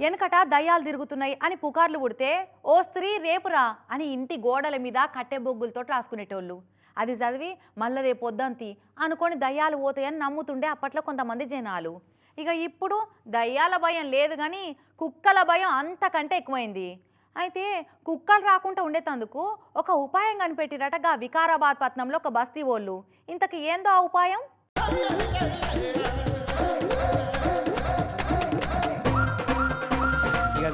వెనకట దయ్యాలు తిరుగుతున్నాయి అని పుకార్లు పుడితే ఓ స్త్రీ రేపురా అని ఇంటి గోడల మీద కట్టె బొగ్గులతో రాసుకునేటోళ్ళు. అది చదివి మళ్ళీ రేపు వద్దంతి అనుకొని దయ్యాలు పోతాయని నమ్ముతుండే అప్పట్లో కొంతమంది జనాలు. ఇక ఇప్పుడు దయ్యాల భయం లేదు కానీ కుక్కల భయం అంతకంటే ఎక్కువైంది. అయితే కుక్కలు రాకుండా ఉండేటందుకు ఒక ఉపాయం కనిపెట్టిరటగా వికారాబాద్ పట్నంలో ఒక బస్తీ వాళ్ళు ఇంతకు ఏందో ఆ ఉపాయం?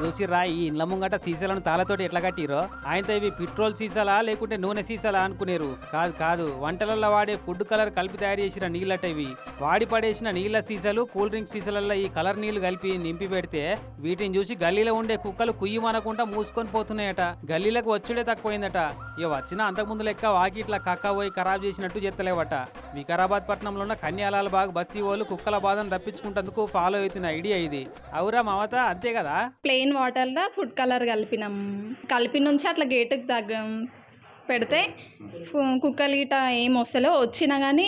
చూసిర్రా? ఈ ఇండ్ల ముంగట సీసాలను తాళతోటి ఎట్లా కట్టిరో ఆయనతో ఇవి పెట్రోల్ సీసాలా లేకుంటే నూనె సీసాలా అనుకునేరు. కాదు కాదు. వంటలలో వాడే ఫుడ్ కలర్ కలిపి తయారు చేసిన నీళ్ళట ఇవి. వాడి పడేసిన నీళ్ళ సీసాలు కూల్ డ్రింక్ సీసాలలో ఈ కలర్ నీళ్ళు కలిపి నింపి పెడితే వీటిని చూసి గల్లీలో ఉండే కుక్కలు కుయ్యమనకుండా మూసుకొని పోతున్నాయట. గల్లీలకు వచ్చుడే తక్కువైందట. ఇక వచ్చిన అంతకుముందు లెక్క వాకి ఇట్లా కక్క పోయి ఖరాబ్ చేసినట్టు చెత్తలేవట. వికారాబాద్ పట్టణంలో ఉన్న కన్యాలాల బాగ్ బస్తీ వాళ్ళు కుక్కల బాధను తప్పించుకుంటందుకు ఫాలో అవుతున్న ఐడియా ఇది. అవురా మమత అంతే కదా? ప్లెయిన్ వాటర్లో ఫుడ్ కలర్ కలిపినాం. కలిపి నుంచి అట్లా గేటుకి దగ్గర పెడితే కుక్కలు గిట ఏం వస్తలేవు. వచ్చినా కానీ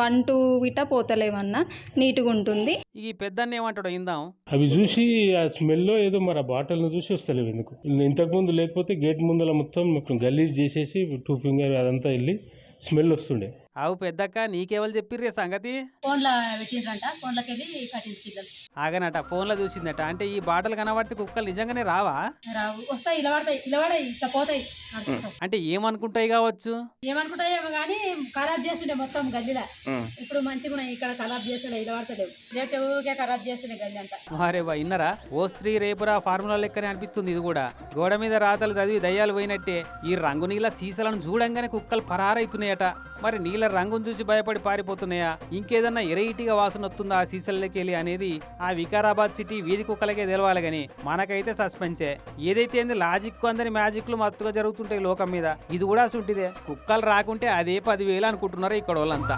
వన్ టూ గిట పోతలేవన్నా నీట్గా ఉంటుంది. ఈ పెద్దన్న ఏమంటాడో ఇందాం అవి చూసి ఆ స్మెల్లో ఏదో మరి ఆ బాటిల్ని చూసి వస్తలేవు ఎందుకు? ఇంతకుముందు లేకపోతే గేట్ ముందర మొత్తం గలీజ్ చేసేసి టూ ఫింగర్ అదంతా వెళ్ళి స్మెల్ వస్తుండే. అవు పెద్దక్క నీకెవరు చెప్పిర్రే సంగతి? ఆగనట ఫోన్లో చూసిందట. అంటే ఈ బాటలు కనబడితే కుక్కలు నిజంగానే రావా. అంటే ఏమనుకుంటాయి కావచ్చు? ఏమనుకుంటాయేమో కానీ ఖరాబ్ చేస్తుండే మొత్తం గల్లీలో. ఇప్పుడు మంచిగా ఉన్నాయి ఇక్కడ ఖరాబ్ చేస్తుండే ఇలా పడతలేవు రేపు ఊరికే ఖరాబ్ చేస్తుండే గల్లీ అంతా. మరే బా ఇన్నరా? ఓ స్త్రీ రేపురా ఫార్ములా లెక్కనే అనిపిస్తుంది ఇది కూడా. గోడ మీద రాతలు చదివి దయ్యాలు పోయినట్టే. ఈ రంగు నీళ్ళ సీసాలను చూడంగానే కుక్కలు పరారైతున్నాయట. మరి నీళ్ళ రంగును చూసి భయపడి పారిపోతున్నాయా? ఇంకేదన్నా ఎరైటీగా వాసన వస్తుందా ఆ సీసాలకి వెళ్ళి అనేది ఆ వికారాబాద్ సిటీ వీధి కుక్కలకే తెలవాలి గాని మనకైతే సస్పెన్సే. ఏదైతే ఏంది లాజిక్ అందరి మ్యాజిక్లు మత్తుగా జరుగుతుంటాయి లోకం మీద ఇది కూడా సుంటిదే కుక్కలు రాకుంటే అదే పదివేలు అనుకుంటున్నారు ఇక్కడ వాళ్ళంతా.